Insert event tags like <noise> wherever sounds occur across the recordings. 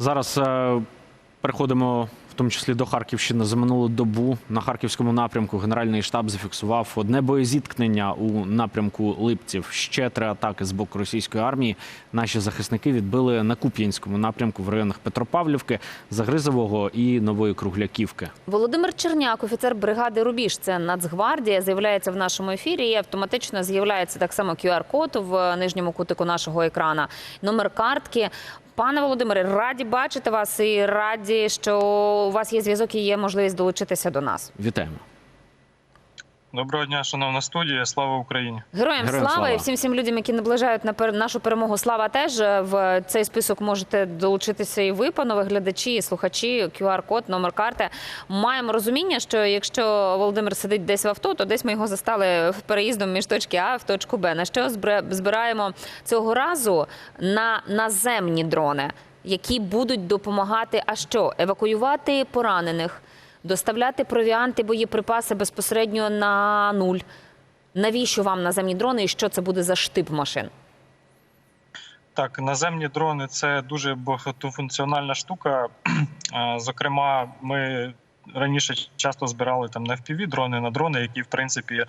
Зараз е, переходимо тому числі до Харківщини. За минулу добу на харківському напрямку Генеральний штаб зафіксував одне боєзіткнення у напрямку Липців. Ще три атаки з боку російської армії. Наші захисники відбили на Куп'янському напрямку в районах Петропавлівки, Загризового і Нової Кругляківки. Володимир Черняк, офіцер бригади Рубіж, це Нацгвардія, з'являється в нашому ефірі. І автоматично з'являється так само QR-код в нижньому кутику нашого екрана. Номер картки. Пане Володимире, раді бачити вас і раді, що у вас є зв'язок і є можливість долучитися до нас. Вітаємо. Доброго дня, шановна студія. Слава Україні. Героям, Героям слава, слава. і всім всім людям, які наближають на пер- нашу перемогу. Слава теж в цей список можете долучитися і ви, панове глядачі, і слухачі. QR-код, номер карти. Маємо розуміння, що якщо Володимир сидить десь в авто, то десь ми його застали переїздом між точки А в точку Б. На що збираємо цього разу на наземні дрони, які будуть допомагати. А що евакуювати поранених, доставляти провіанти, боєприпаси безпосередньо на нуль. Навіщо вам наземні дрони і що це буде за штип машин? Так, наземні дрони це дуже багатофункціональна штука. <clears throat> Зокрема, ми раніше часто збирали там на FPV дрони на дрони, які в принципі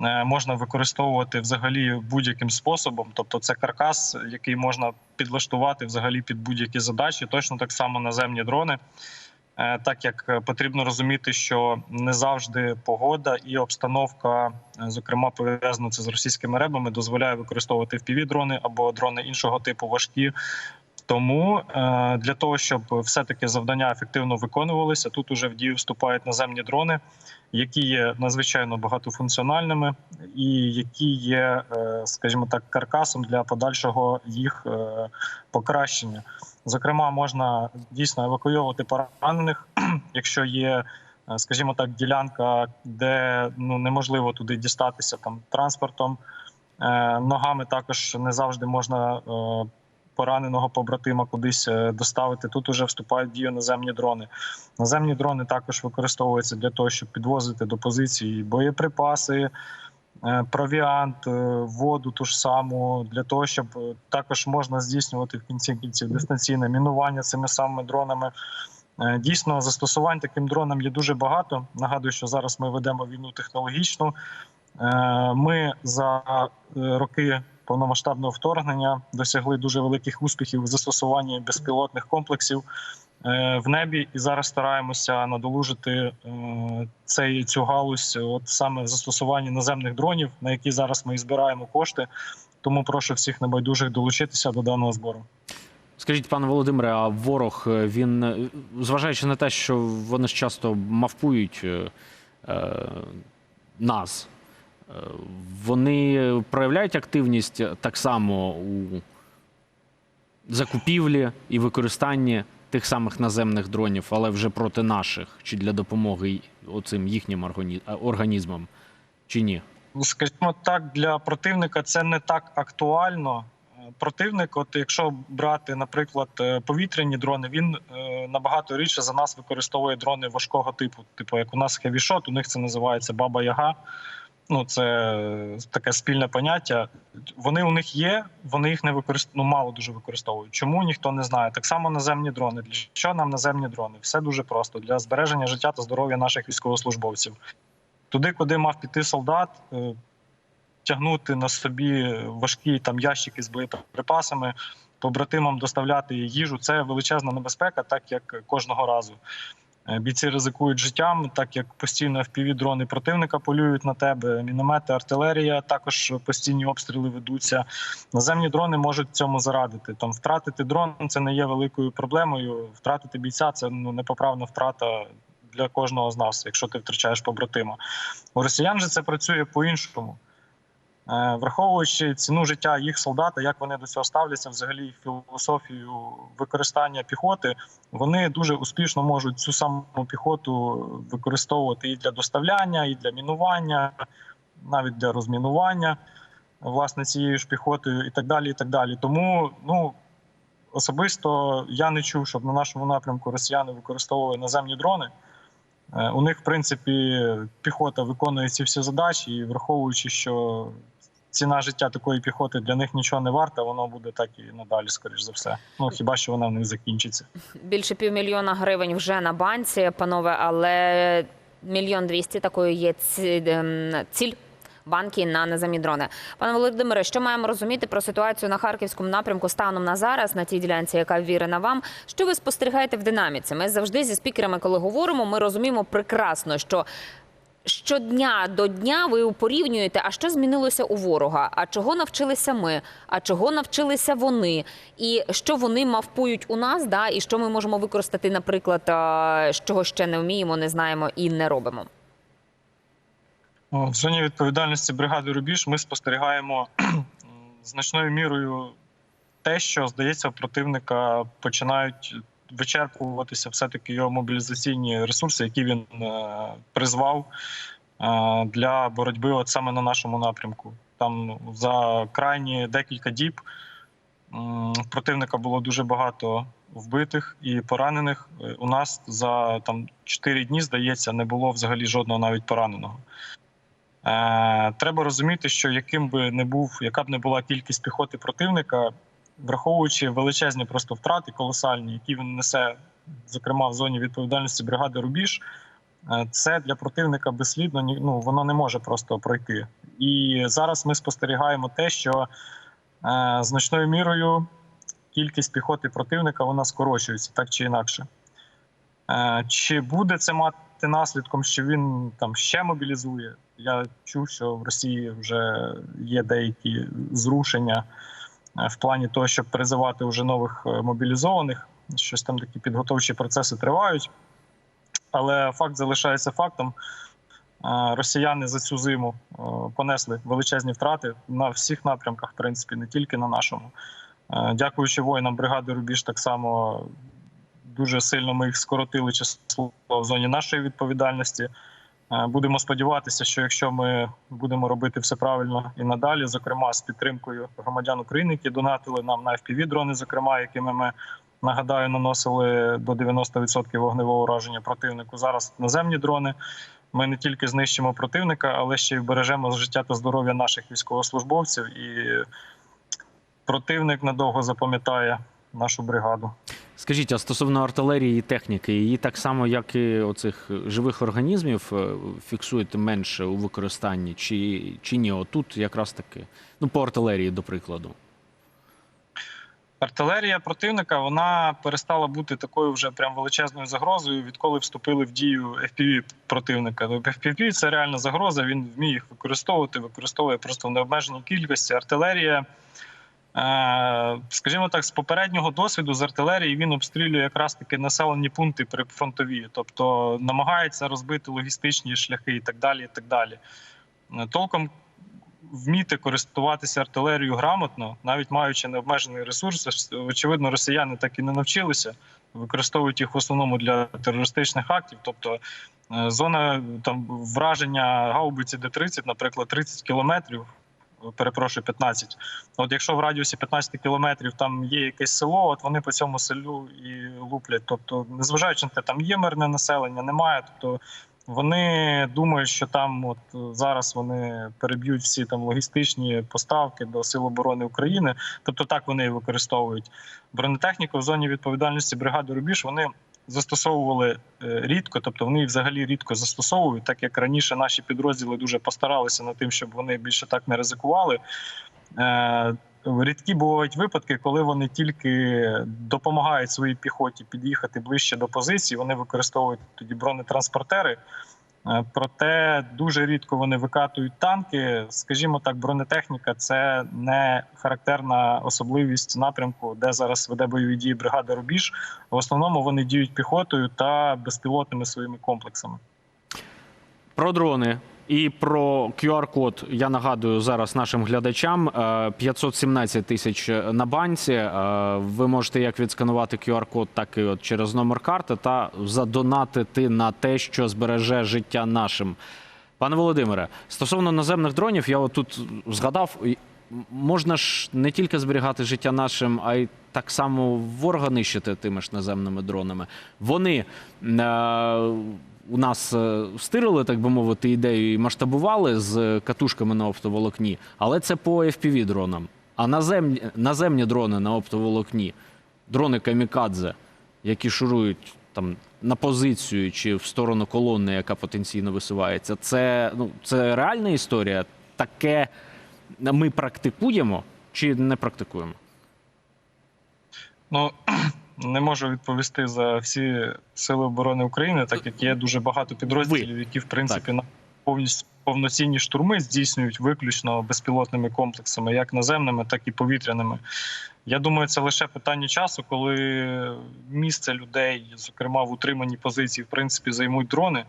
е, можна використовувати взагалі будь-яким способом. Тобто, це каркас, який можна підлаштувати взагалі під будь-які задачі. Точно так само наземні дрони. Е, Так як потрібно розуміти, що не завжди погода і обстановка, е, зокрема пов'язана це з російськими ребами, дозволяє використовувати впіві дрони або дрони іншого типу важкі. Тому е, для того, щоб все-таки завдання ефективно виконувалися, тут уже в дію вступають наземні дрони, які є надзвичайно багатофункціональними і які є, е, скажімо так, каркасом для подальшого їх е, покращення. Зокрема, можна дійсно евакуйовувати поранених, <clears throat> якщо є, скажімо так, ділянка, де ну неможливо туди дістатися там транспортом. Ногами також не завжди можна пораненого побратима кудись е, доставити. Тут уже вступають в дію наземні дрони. Наземні дрони також використовуються для того, щоб підвозити до позиції боєприпаси. е, Провіант, е, воду ту ж саму для того, щоб також можна здійснювати в кінці кінців дистанційне мінування цими самими дронами. Дійсно, застосувань таким дронам є дуже багато. Нагадую, що зараз ми ведемо війну технологічну. Ми за роки повномасштабного вторгнення досягли дуже великих успіхів у застосуванні безпілотних комплексів е, в небі, і зараз стараємося надолужити е, цей цю галузь, от саме в застосуванні наземних дронів, на які зараз ми і збираємо кошти. Тому прошу всіх небайдужих долучитися до даного збору. Скажіть, пане Володимире, а ворог е, він, зважаючи на те, що вони ж часто мавпують е, нас, вони проявляють активність так само у закупівлі і використанні тих самих наземних дронів, але вже проти наших, чи для допомоги оцим їхнім е, організмам, чи ні? скажімо так, для противника це не так актуально. Противник, от якщо брати, наприклад, е, повітряні дрони, він е, набагато рідше за нас використовує дрони важкого типу. Типу, як у нас Shot, у них це називається Баба Яга. Ну, це таке спільне поняття. Вони у них є, вони їх не використовують, ну, мало дуже використовують. Чому ніхто не знає? Так само наземні дрони. Для що нам наземні дрони? Все дуже просто для збереження життя та здоров'я наших військовослужбовців. Туди, куди мав піти солдат, е, тягнути на собі важкі там ящики з боєприпасами, побратимам доставляти їжу. Це величезна небезпека, так як кожного разу. Е, Бійці ризикують життям, так як постійно fpv дрони противника полюють на тебе, міномети, артилерія, також постійні обстріли ведуться. Наземні дрони можуть цьому зарадити. Там втратити дрон це не є великою проблемою. Vтратити бійця це ну непоправна втрата для кожного з нас, якщо ти втрачаєш побратима. У росіян же це працює по-іншому. Е, Враховуючи ціну життя їх солдата, як вони до цього ставляться, взагалі філософію використання піхоти, вони дуже успішно можуть цю саму піхоту використовувати і для доставляння, і для мінування, навіть для розмінування власне цією ж піхотою, і так далі. І так далі. Тому ну особисто я не чув, щоб на нашому напрямку росіяни використовували наземні дрони. Е, У них, в принципі, піхота виконує ці всі задачі, і враховуючи, що ціна життя такої піхоти для них нічого не варта, воно буде так і надалі, скоріш за все. Ну хіба що вона в них закінчиться. Більше півмільйона гривень вже на банці, панове, але мільйон двісті такою є ем, ціль. Банки на наземні дрони. Пане Володимире, що маємо розуміти про ситуацію на харківському напрямку станом на зараз, на тій ділянці, яка вірена вам? Що ви спостерігаєте в динаміці? Ми завжди зі спікерами, коли говоримо, ми розуміємо прекрасно, що щодня до дня ви порівнюєте, а що змінилося у ворога, а чого навчилися ми, а чого навчилися вони, і що вони мавпують у нас, да, і що ми можемо використати, наприклад, а, чого ще не вміємо, не знаємо і не робимо. В зоні відповідальності бригади Рубіж ми спостерігаємо <clears throat> значною мірою те, що здається, у противника починають вичерпуватися все-таки його мобілізаційні ресурси, які він е, призвав е, для боротьби от саме на нашому напрямку. Там за крайні декілька діб противника було дуже багато вбитих і поранених. Е, У нас за там 4 дні, здається, не було взагалі жодного навіть пораненого. Треба розуміти, що яким би не був, яка б не була кількість піхоти противника, враховуючи величезні просто втрати колосальні, які він несе, зокрема в зоні відповідальності бригади Рубіж, е, це для противника безслідно ну, воно не може просто пройти. І зараз ми спостерігаємо те, що е, значною мірою кількість піхоти противника вона скорочується так чи інакше. Е, Чи буде це мати наслідком, що він там ще мобілізує? Я чув, що в Росії вже є деякі зрушення в плані того, щоб призивати вже нових е, мобілізованих. Щось там такі підготовчі процеси тривають. Але факт залишається фактом. Е, Росіяни за цю зиму е, понесли величезні втрати на всіх напрямках, в принципі, не тільки на нашому. Е, Дякуючи воїнам бригади Рубіж, так само дуже сильно ми їх скоротили число в зоні нашої відповідальності. Е, Будемо сподіватися, що якщо ми будемо робити все правильно і надалі, зокрема з підтримкою громадян України, які донатили нам на fpv дрони, зокрема, якими ми нагадаю, наносили до 90% вогневого ураження противнику. Зараз наземні дрони. Ми не тільки знищимо противника, але ще й бережемо життя та здоров'я наших військовослужбовців. І противник надовго запам'ятає нашу бригаду. Скажіть, а стосовно артилерії і техніки, її так само, як і оцих живих організмів, е, фіксуєте менше у використанні, чи, чи ні? Отут якраз таки. Ну, по артилерії, до прикладу. Артилерія противника вона перестала бути такою вже прям величезною загрозою, відколи вступили в дію FPV противника. Тобто FPV – це реальна загроза. Він вміє їх використовувати, використовує просто в необмеженій кількості. Артилерія, скажімо так, з попереднього досвіду з артилерії він обстрілює якраз таки населені пункти прифронтові, тобто намагається розбити логістичні шляхи і так далі. І так далі. Е, Толком вміти користуватися артилерією грамотно, навіть маючи необмежений ресурс, очевидно, росіяни так і не навчилися. Використовують їх в основному для терористичних актів. Тобто е, зона там враження гаубиці Д-30, наприклад, 30 кілометрів. Перепрошую, 15. От якщо в радіусі 15 кілометрів там є якесь село, от вони по цьому селю і луплять. Тобто, незважаючи на те, там є мирне населення, немає. Тобто вони думають, що там от зараз вони переб'ють всі там логістичні поставки до Сил оборони України. Тобто так вони використовують бронетехніку в зоні відповідальності бригади Рубіж. Вони застосовували е, рідко, тобто вони взагалі рідко застосовують, так як раніше наші підрозділи дуже постаралися над тим, щоб вони більше так не ризикували. Е, Рідкі бувають випадки, коли вони тільки допомагають своїй піхоті під'їхати ближче до позиції. Вони використовують тоді бронетранспортери. Е, Проте дуже рідко вони викатують танки. Скажімо так, бронетехніка це не характерна особливість напрямку, де зараз веде бойові дії бригада Рубіж. В основному вони діють піхотою та безпілотними своїми комплексами. Про дрони і про QR-код я нагадую зараз нашим глядачам. Е, 517 тисяч на банці. Е, Ви можете як відсканувати QR-код, так і от через номер карти та задонатити на те, що збереже життя нашим. Пане Володимире, стосовно наземних дронів, я тут згадав, можна ж не тільки зберігати життя нашим, а й так само ворога нищити тими ж наземними дронами. Вони е, у нас е, стирили, так би мовити, ідею і масштабували з катушками на оптоволокні, але це по fpv дронам. А наземні, наземні дрони на оптоволокні, дрони камікадзе, які шурують там на позицію чи в сторону колони, яка потенційно висувається, це, ну, це реальна історія. Таке ми практикуємо чи не практикуємо? Ну <clears throat> не можу відповісти за всі сили оборони України, так як є дуже багато підрозділів, які в принципі на повністю повноцінні штурми здійснюють виключно безпілотними комплексами, як наземними, так і повітряними. Я думаю, це лише питання часу, коли місце людей, зокрема в утриманій позиції, в принципі, займуть дрони.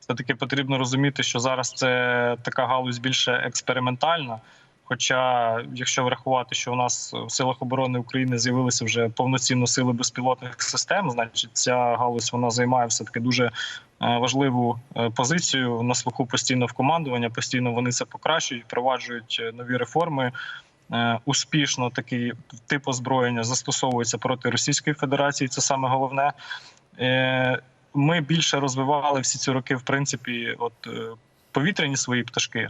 Все таки потрібно розуміти, що зараз це така галузь більше експериментальна. Хоча, якщо врахувати, що у нас в силах оборони України з'явилися вже повноцінно сили безпілотних систем, значить ця галузь вона займає все таки дуже е, важливу е, позицію на слуху постійно в командування. Постійно вони це покращують, впроваджують е, нові реформи. Успішно такий тип озброєння застосовується проти Російської Федерації. Це саме головне. Ми більше розвивали всі ці роки, в принципі, от повітряні свої пташки.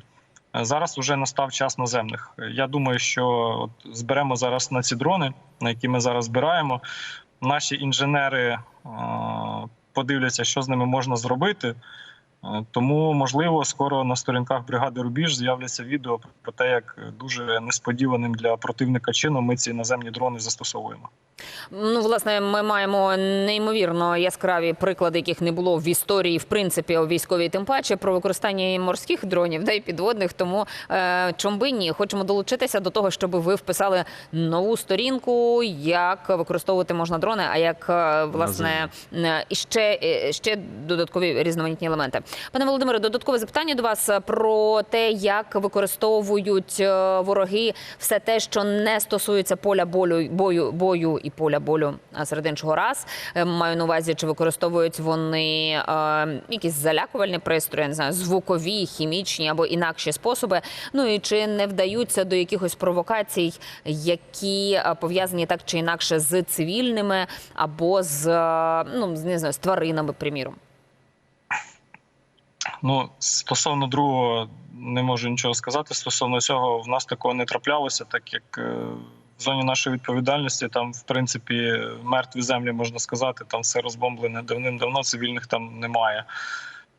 Е, Зараз вже настав час наземних. Е, Я думаю, що от зберемо зараз на ці дрони, на які ми зараз збираємо. Наші інженери е, подивляться, що з ними можна зробити. Тому, можливо, скоро на сторінках бригади Рубіж з'являться відео про те, як дуже несподіваним для противника чином ми ці наземні дрони застосовуємо. Ну, власне, ми маємо неймовірно яскраві приклади, яких не було в історії, в принципі, у військовій, тим паче про використання і морських дронів, да й підводних. Тому е, чом би ні, хочемо долучитися до того, щоб ви вписали нову сторінку, як використовувати можна дрони, а як е, власне е, і ще, е, ще додаткові різноманітні елементи. Пане Володимире, додаткове запитання до вас про те, як використовують вороги все те, що не стосується поля болю бою бою і поля болю серед іншого раз. Е, Маю на увазі, чи використовують вони е, якісь залякувальні пристрої, не знаю, звукові, хімічні або інакші способи. Ну і чи не вдаються до якихось провокацій, які е, пов'язані так чи інакше з цивільними або з ну не знаю, з тваринами, приміром. Ну, стосовно другого, не можу нічого сказати. Стосовно цього, в нас такого не траплялося, так як в зоні нашої відповідальності там, в принципі, мертві землі можна сказати, там все розбомблене давним-давно, цивільних там немає.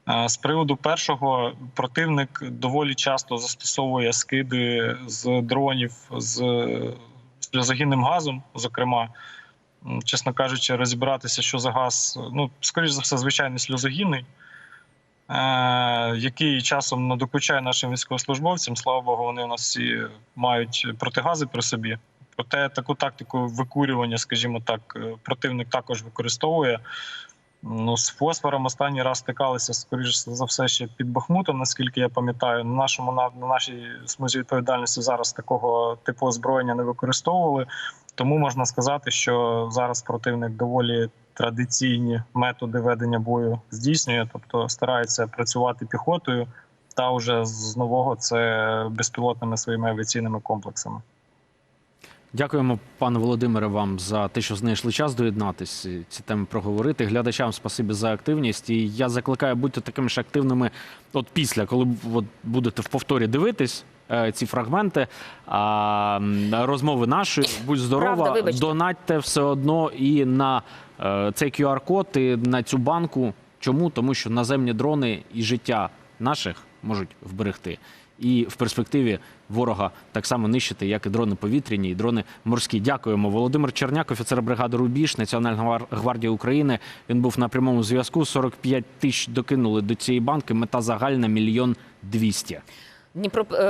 Е, З приводу першого, противник доволі часто застосовує скиди з дронів з сльозогінним газом, зокрема. Чесно кажучи, розібратися, що за газ, ну, скоріш за все, звичайний сльозогінний е, який часом надокучає нашим військовослужбовцям. Слава Богу, вони у нас всі мають протигази при собі. Проте таку тактику викурювання, скажімо так, е, противник також використовує. Ну, з фосфором останній раз стикалися, скоріш за все, ще під Бахмутом, наскільки я пам'ятаю. На нашому на, на нашій смузі відповідальності зараз такого типу озброєння не використовували. Тому можна сказати, що зараз противник доволі традиційні методи ведення бою здійснює, тобто старається працювати піхотою, та вже з нового це безпілотними своїми авіаційними комплексами. Дякуємо, пане Володимире, вам за те, що знайшли час доєднатись, ці теми проговорити. Глядачам спасибі за активність. І я закликаю бути такими ж активними. От після, коли от будете в повторі дивитись е, ці фрагменти а, розмови нашої, будь здорова, Правда, вибачте. донатьте все одно і на е, цей QR-код, і на цю банку. Чому? Тому що наземні дрони і життя наших можуть вберегти. І в перспективі ворога так само нищити, як і дрони повітряні, і дрони морські. Дякуємо. Володимир Черняк, офіцер бригади Рубіж, Національна гвардії України. Він був на прямому зв'язку. 45 тисяч докинули до цієї банки. Мета загальна мільйон двісті. Е,